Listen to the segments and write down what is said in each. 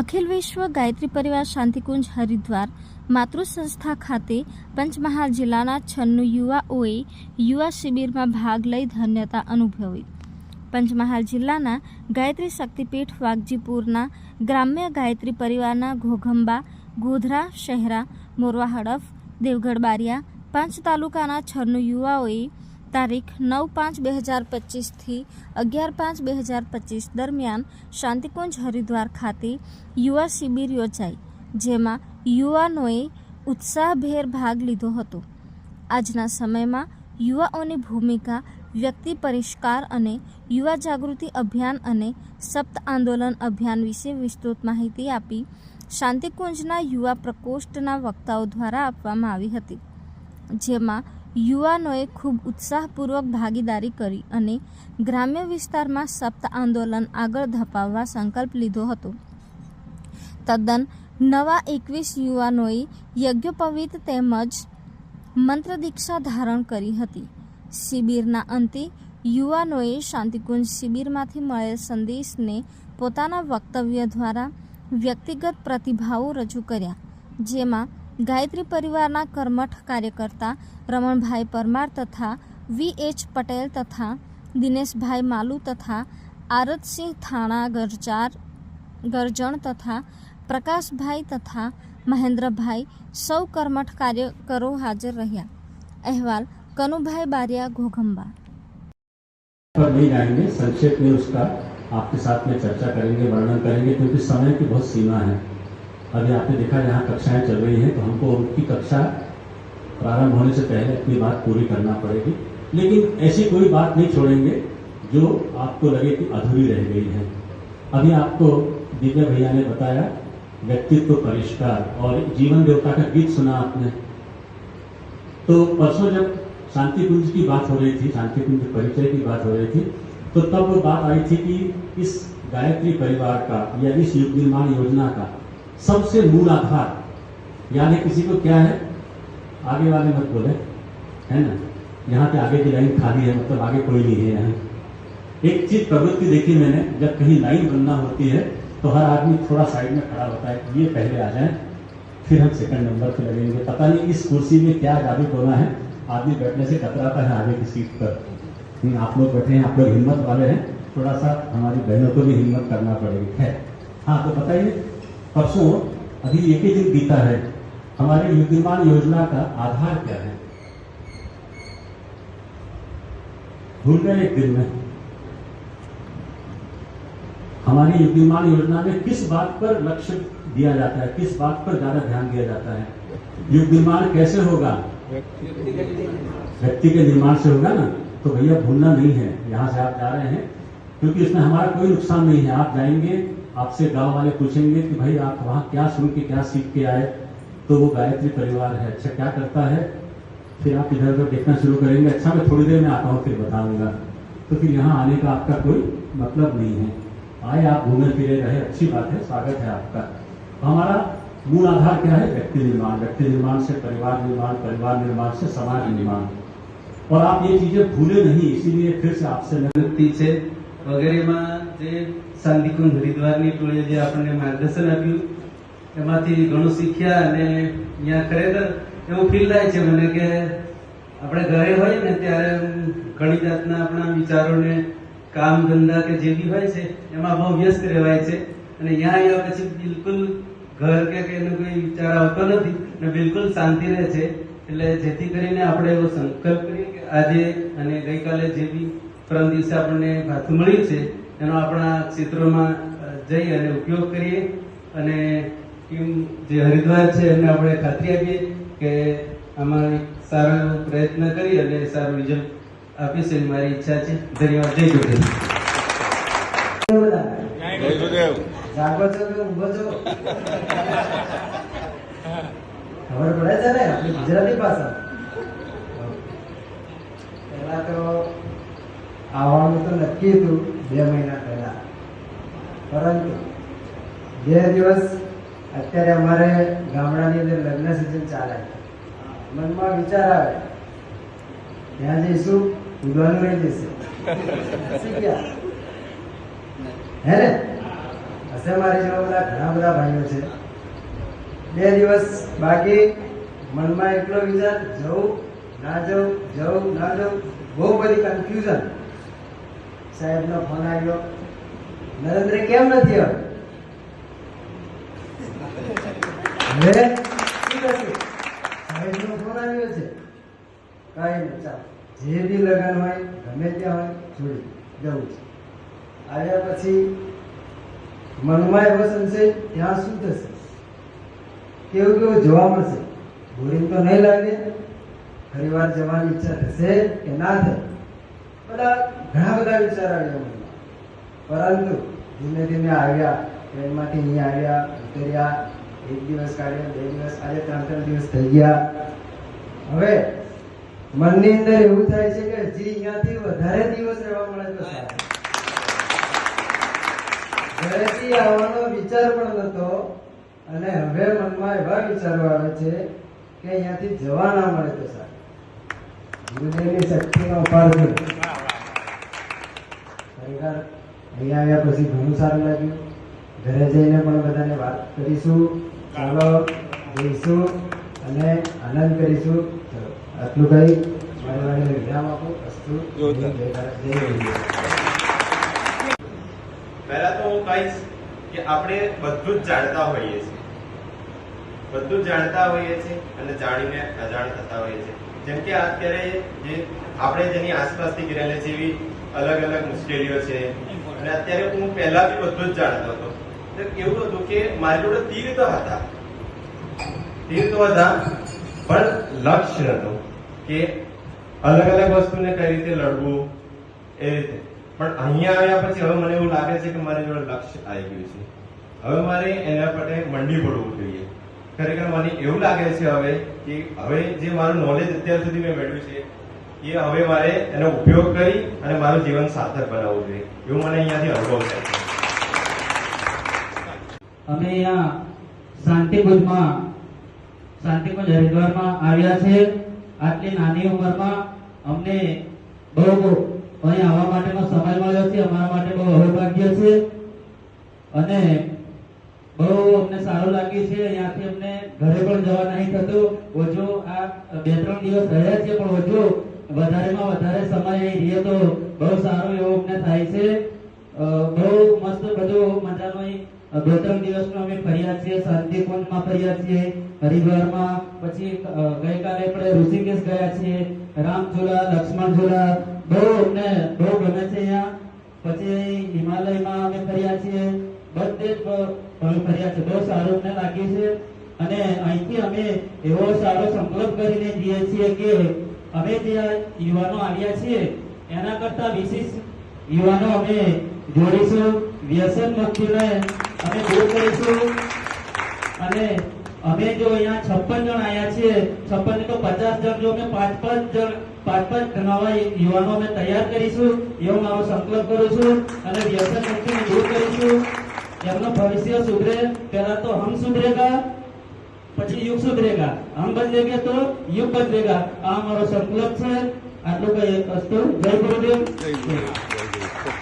અખિલ વિશ્વ ગાયત્રી પરિવાર શાંતિકુંજ હરિદ્વાર માતૃ સંસ્થા ખાતે પંચમહાલ જિલ્લાના છન્નું યુવાઓએ યુવા શિબિરમાં ભાગ લઈ ધન્યતા અનુભવી. પંચમહાલ જિલ્લાના ગાયત્રી શક્તિપીઠ વાઘજીપુરના ગ્રામ્ય ગાયત્રી પરિવારના ઘોઘંબા, ગોધરા શહેરા, મોરવા હડફ, દેવગઢ બારિયા, પાંચ તાલુકાના છન્નું યુવાઓએ તારીખ નવ પાંચ બે હજાર પચીસથી અગિયાર પાંચ બે હજાર પચીસ દરમિયાન શાંતિકુંજ હરિદ્વાર ખાતે યુવા શિબિર યોજાઈ, જેમાં યુવાનોએ ઉત્સાહભેર ભાગ લીધો હતો. આજના સમયમાં યુવાઓની ભૂમિકા, વ્યક્તિ પરિષ્કાર અને યુવા જાગૃતિ અભિયાન અને સપ્ત આંદોલન અભિયાન વિશે વિસ્તૃત માહિતી આપી શાંતિકુંજના યુવા પ્રકોષ્ઠના વક્તાઓ દ્વારા આપવામાં આવી હતી, જેમાં યુવાનોએ ખૂબ ઉત્સાહપૂર્વક ભાગીદારી કરી અને ગ્રામ્ય વિસ્તારમાં સપ્ત આંદોલન આગળ ધપાવવા સંકલ્પ લીધો હતો. તદ્દન નવા એકવીસ યુવાનોએ યજ્ઞોપવિત તેમજ મંત્ર દીક્ષા ધારણ કરી હતી. શિબિરના અંતે યુવાનોએ શાંતિકુંજ શિબિરમાંથી મળેલ સંદેશને પોતાના વક્તવ્ય દ્વારા વ્યક્તિગત પ્રતિભાવો રજૂ કર્યા, જેમાં ગાયત્રી પરિવારના કર્મઠ કાર્યકર્તા રમણભાઈ પરમાર તથા વી એચ પટેલ તથા દિનેશભાઈ માલુ તથા આરતસિંહ થાણા ગરજાર ગરજણ તથા પ્રકાશભાઈ તથા મહેન્દ્રભાઈ સૌ કર્મઠ કાર્યકરો હાજર રહ્યા અહેવાલ કનુભાઈ બારિયા ઘોઘંબા पर नहीं जाएंगे संक्षेप में उसका आपके साथ में चर्चा करेंगे वर्णन करेंगे क्योंकि समय की बहुत सीमा है अभी आपने देखा यहाँ कक्षाएँ चल रही हैं तो हमको उनकी कक्षा प्रारंभ होने से पहले अपनी बात पूरी करना पड़ेगी। लेकिन ऐसी कोई बात नहीं छोड़ेंगे जो आपको लगे कि अधूरी रह गई है। अभी आपको दिव्य भैया ने बताया, व्यक्तित्व परिष्कार और जीवन देवता का गीत सुना आपने। तो परसों जब शांति कुंज की बात हो रही थी शांति कुंज परिचय की बात हो रही थी तो तब वो बात आई थी कि इस गायत्री परिवार का या इस युग निर्माण योजना का सबसे मूल आधार यानी किसी को क्या है? आगे वाले मत बोले है ना? यहाँ पे आगे की लाइन खाली है मतलब आगे कोई नहीं है यहाँ। एक चीज़ प्रवृत्ति देखी मैंने जब कहीं लाइन बनना होती है तो हर आदमी थोड़ा साइड में खड़ा होता है ये पहले आ जाए फिर हम सेकंड नंबर पे लगेंगे। पता नहीं इस कुर्सी में क्या जादू टोना है। आदमी बैठने से कतराता है आगे की सीट पर। हम्म, आप लोग बैठे हैं आप लोग हिम्मत वाले हैं। थोड़ा सा हमारी बहनों को भी हिम्मत करना पड़ेगी। है हाँ तो बताइए परसों अभी एक ही दिन बीता है। हमारे युग निर्माण योजना का आधार क्या है? भूल गए एक दिन में। हमारी युग निर्माण योजना में किस बात पर लक्ष्य दिया जाता है? किस बात पर ज़्यादा ध्यान दिया जाता है? युग निर्माण कैसे होगा? व्यक्ति के निर्माण से होगा ना? तो भैया, भूलना नहीं है। यहाँ से आप जा रहे हैं, क्योंकि इसमें हमारा कोई नुकसान नहीं है। आप जाएँगे आपसे गाँव वाले पूछेंगे कि भाई आप वहाँ क्या सुन के क्या सीख के आए? तो वो गायत्री परिवार है। अच्छा क्या करता है? फिर आप इधर उधर देखना शुरू करेंगे। अच्छा मैं थोड़ी देर में आता हूँ, फिर बताऊँगा। तो फिर यहाँ आने का आपका कोई मतलब नहीं है। आए आप, घूमे फिरे रहे, अच्छी बात है, स्वागत है आपका। हमारा मूल आधार क्या है? व्यक्ति निर्माण। व्यक्ति निर्माण से परिवार निर्माण परिवार निर्माण से समाज निर्माण। और आप ये चीज़ें भूले नहीं, इसीलिए फिर से आपसे व्यक्ति से वगैरह શાંતિકુંજ હરિદ્વારની ટોળીએ જે આપણને માર્ગદર્શન આપ્યું, એમાંથી ઘણું શીખ્યા અને અહીંયા ખરેખર એવું ફીલ થાય છે મને કે આપણે ઘરે હોઈએ ને ત્યારે ઘણી જાતના આપણા વિચારોને કામ, ધંધા કે જે બી હોય છે, એમાં બહુ વ્યસ્ત રહેવાય છે. અને અહીંયા આવ્યા પછી બિલકુલ ઘર કે કે એનો કોઈ વિચાર આવતો નથી અને બિલકુલ શાંતિ રહે છે. એટલે જેથી કરીને આપણે એવો સંકલ્પ કરીએ કે આજે અને ગઈકાલે જે બી પરમ દિવસે આપણને ભાથું મળ્યું છે એનો આપણા ક્ષેત્રોમાં જઈ અને ઉપયોગ કરીએ અને ટીમ જે હરિદ્વાર છે એમને આપણે ખાતરી આપીએ કે આમાં સારો એવો પ્રયત્ન કરી અને સારું રિઝલ્ટ આપીશ એવી મારી ઈચ્છા છે. ધન્યવાદ. જય ગુરુદેવ. જાગો છો કે ઊંઘો છો? ખબર પડે છે ને? આપણી ગુજરાતી ભાષા. પહેલા તો આવવાનું તો નક્કી હતું. બે મહિના પહેલા. પરંતુ બે દિવસ અત્યારે અમારે ગામડાની અંદર લગ્ન સિઝન ચાલે મનમાં વિચાર આવે, ત્યાં જઈશું ઉડવાનું રહી જશે હે ને? હશે મારી જેવા બધા ઘણા બધા ભાઈઓ છે. બે દિવસ બાકી, મનમાં એટલો વિચાર, જવું, ના જવું જવું, ના જવું, બહુ બધી કન્ફ્યુઝન સાહેબનો ફોન આવ્યો. નરેન્દ્ર કેમ નથી હવે સાહેબનો ફોન આવ્યો છે. કાંઈ નહીં જે બી લગન ગમે ત્યાં હોય છોડી જવું છે. આવ્યા પછી મનમાં એવો સંશય, ત્યાં શું થશે? કેવું કેવું જોવા મળશે? બોરિંગ તો નહીં લાગે. ફરી જવાની ઈચ્છા થશે કે ના થાય બધા ઘણા બધા વિચાર આવ્યા પરંતુ ધીમે ધીમે આવ્યા, ટ્રેનમાંથી અહીં આવ્યા, ઉતર્યા, એક દિવસ કાઢ્યા, બે દિવસ આજે ત્રણ ત્રણ દિવસ થઈ ગયા. હવે મનની અંદર એવું થાય છે કે હજી અહીંયાથી વધારે દિવસ રહેવા મળે તો ઘરેથી આવવાનો વિચાર પણ નતો, અને હવે મનમાં એવા વિચારો આવે છે કે અહીંયાથી જવા ના મળે તો સારું. ગુરુદેવની શક્તિનો અપાર ખરેખર અહીંયા આવ્યા પછી ઘણું સારું લાગ્યું. ઘરે જઈને પણ બધાને વાત કરીશું. ચાલો જઈશું અને આનંદ કરીશું. આટલું કહી મારી વિરામ આપો. અસ્તુ. પહેલા તો હું કહીશ કે આપણે બધું જ જાણતા હોઈએ છીએ. બધું જ જાણતા હોઈએ છીએ અને જાણીને અજાણ થતા હોઈએ છીએ. જેમ કે અત્યારે જે આપણે જેની આસપાસથી ગયેલા છે એવી અલગ અલગ મુશ્કેલીઓ છે. અને અત્યારે હું પહેલા બી બધું જ જાણતો હતો. એટલે કેવું હતું કે મારી જોડે તીર તો હતા. તીર તો હતા, પણ લક્ષ્ય હતો કે અલગ અલગ વસ્તુને કઈ રીતે લડવું, એ રીતે. પણ અહીંયા આવ્યા પછી હવે મને એવું લાગે છે કે મારી જોડે લક્ષ્ય આવી ગયું છે. હવે મારે એના માટે મંડી પડવું જોઈએ. ખરેખર મને એવું લાગે છે હવે કે હવે જે મારું નોલેજ અત્યાર સુધી મેં મેળવ્યું છે એ હવે મારે એનો ઉપયોગ કરી અને મારું જીવન સાર્થક બનાવવું જોઈએ. એવું મને અહીંયાથી અનુભવ થાય છે. અમે અહીંયા શાંતિકુંજમાં શાંતિકુંજ હરિદ્વારમાં આવ્યા છે. આટલી નાની ઉંમરમાં અમને બહુ અહીં આવવા માટેનો સમય મળ્યો છે. અમારા માટે બહુ અવભાગ્ય છે. અને બહુ અમને સારું લાગ્યું છે. અહીંયાથી અમને ઘરે પણ જવા નહીં થતું. ઓછો આ બે ત્રણ દિવસ રહ્યા છે, પણ ઓછો વધારેમાં વધારે સમય અહીં રહીએ તો બહુ સારું એવું અમને થાય છે. બહુ મસ્ત બધો મજાનો ત્રણ દિવસનો અમે ફર્યા છીએ શાંતિકુંજમાં ફર્યા છીએ, હરિદ્વારમાં, પછી ગઈકાલે આપણે ઋષિકેશ ગયા છીએ, રામઝુલા લક્ષ્મણ ઝુલા બહુ અમને, બહુ ગમે છે અહીંયા. પછી હિમાલયમાં અમે ફર્યા છીએ, બધે જ અમે ફર્યા છે બહુ સારું અમને લાગ્યું છે. અને અહીંથી અમે એવો સારો સંકલ્પ કરીને જઈએ છીએ કે અમે જે યુવાનો આવ્યા છીએ, એના કરતા વિશેષ યુવાનો અમે જોડીશું, વ્યસન મુક્તિને અમે દૂર કરીશું. અને અમે જો અહીંયા છપ્પન જણ આવ્યા છીએ, છપ્પન તો પચાસ જણ જો અમે પાંચ પાંચ જણ, પાંચ પાંચ નવા યુવાનો અમે તૈયાર કરીશું, એવો મારો સંકલ્પ કરું છું. અને વ્યસન મુક્તિને દૂર કરીશું. એમનું ભવિષ્ય સુધરે, પહેલા તો હમ સુધરેગા પછી યુગ સુધરેગા. હમ બદલેગે તો યુગ બદલેગા આ અમારો સંકલ્પ છે. આટલું કઈ અસ્તુ જય ગુરુદેવ.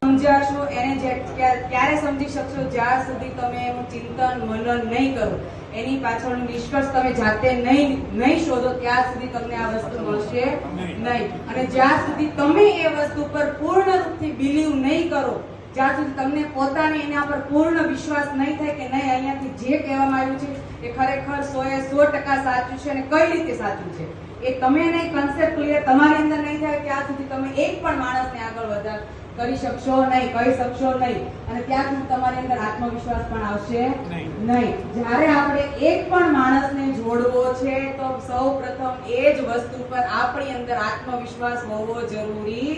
સમજાશો એને જે સમજી શકશો? જ્યાં સુધી તમે એનું ચિંતન મનન નહીં કરો. એની પાછળનો નિષ્કર્ષ તમે જાતે નહીં નહીં શોધો ત્યાં સુધી તમને આ વસ્તુ મળશે નહીં. અને જ્યાં સુધી તમે એ વસ્તુ પર પૂર્ણ રૂપથી બિલીવ નહીં કરો જ્યાં સુધી તમને પોતાને એના પર પૂર્ણ વિશ્વાસ નહીં થાય કે નહીં અહીંયાથી જે કહેવામાં આવ્યું છે એ ખરેખર સો એ સો ટકા સાચું છે અને કઈ રીતે સાચું છે? એ તમે નહીં કન્સેપ્ટ ક્લિયર તમારી અંદર નહીં થાય ત્યાં સુધી તમે એક પણ માણસને આગળ વધાર કરી શકશો નહીં કહી શકશો નહીં. અને ત્યાં સુધી તમારી અંદર આત્મવિશ્વાસ પણ આવશે નહીં. જ્યારે આપણે એક પણ માણસને જોડવો છે તો સૌ પ્રથમ એ જ વસ્તુ પર આપણી અંદર આત્મવિશ્વાસ હોવો જરૂરી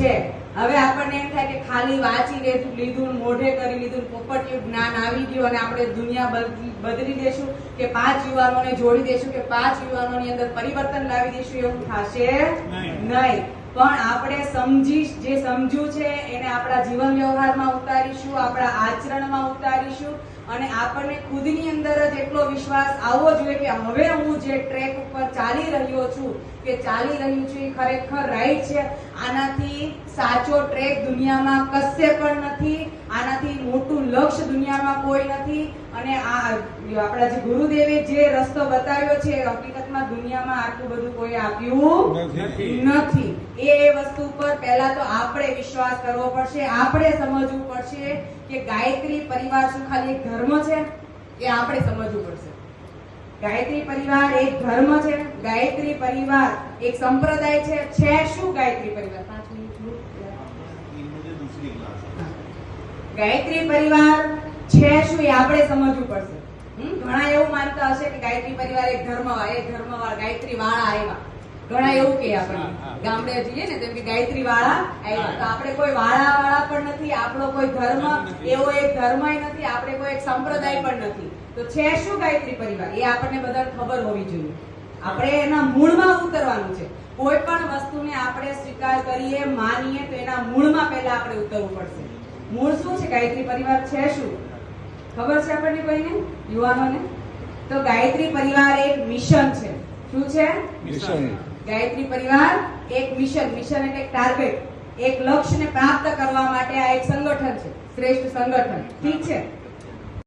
છે. હવે આપણને એમ થાય કે ખાલી વાંચી લેતું લીધું મોઢે કરી લીધું પોપટિયું જ્ઞાન આવી ગયું અને આપણે દુનિયા બદલી બદલી દેશું કે પાંચ યુવાનોને જોડી દેશું કે પાંચ યુવાનોની અંદર પરિવર્તન લાવી દેશું એવું થશે નહીં. પણ આપણે સમજી જે સમજ્યું છે એને આપણા જીવન વ્યવહારમાં ઉતારીશું આપણા આચરણમાં ઉતારીશું અને આપણને ખુદની અંદર જ એટલો વિશ્વાસ આવવો જોઈએ કે હવે હું જે ટ્રેક ઉપર ચાલી રહ્યો છું કે ચાલી રહ્યું છું એ ખરેખર રાઈટ છે. આનાથી સાચો ટ્રેક દુનિયામાં કશે પણ નથી આનાથી મોટું લક્ષ્ય દુનિયામાં કોઈ નથી અને આ આપણા જે ગુરુદેવે જે રસ્તો બતાવ્યો છે હકીકતમાં દુનિયામાં આટલું બધું કોઈ આપ્યું નથી. એ વસ્તુ પર પહેલા તો આપણે વિશ્વાસ કરવો પડશે, આપણે સમજવું પડશે કે ગાયત્રી પરિવાર શું ખાલી એક ધર્મ છે? એ આપણે સમજવું પડશે. ગાયત્રી પરિવાર એક ધર્મ છે, ગાયત્રી પરિવાર એક સંપ્રદાય છે છે શું ગાયત્રી પરિવાર? પાંચ ગાયત્રી પરિવાર છે શું એ આપણે સમજવું પડશે? ઘણા એવું માનતા હશે કે ગાયત્રી પરિવાર એક ધર્મ એક ધર્મ ગાયત્રી વાળા આવ્યા ઘણા એવું કે આપણે ગામડે જઈએ ને તેમ કે ગાયત્રી વાળા આવ્યા તો આપણે કોઈ વાળા વાળા પણ નથી આપણો કોઈ ધર્મ એવો એક ધર્મ નથી આપણે કોઈ એક સંપ્રદાય પણ નથી. તો છે શું ગાયત્રી પરિવાર? એ આપણને બધા ખબર હોવી જોઈએ. આપણે એના મૂળમાં ઉતરવાનું છે? કોઈ પણ વસ્તુને આપણે સ્વીકાર કરીએ માનીએ તો એના મૂળમાં પહેલા આપણે ઉતરવું પડશે. મૂળ શું છે? ગાયત્રી પરિવાર છે શું? ખબર છે આપણને કોઈને? યુવાનોને? તો ગાયત્રી પરિવાર એક મિશન છે. શું છે? ગાયત્રી પરિવાર, એક મિશન મિશન એટલે ટાર્ગેટ એક લક્ષ્યને પ્રાપ્ત કરવા માટે આ એક સંગઠન છે, શ્રેષ્ઠ સંગઠન. ઠીક છે?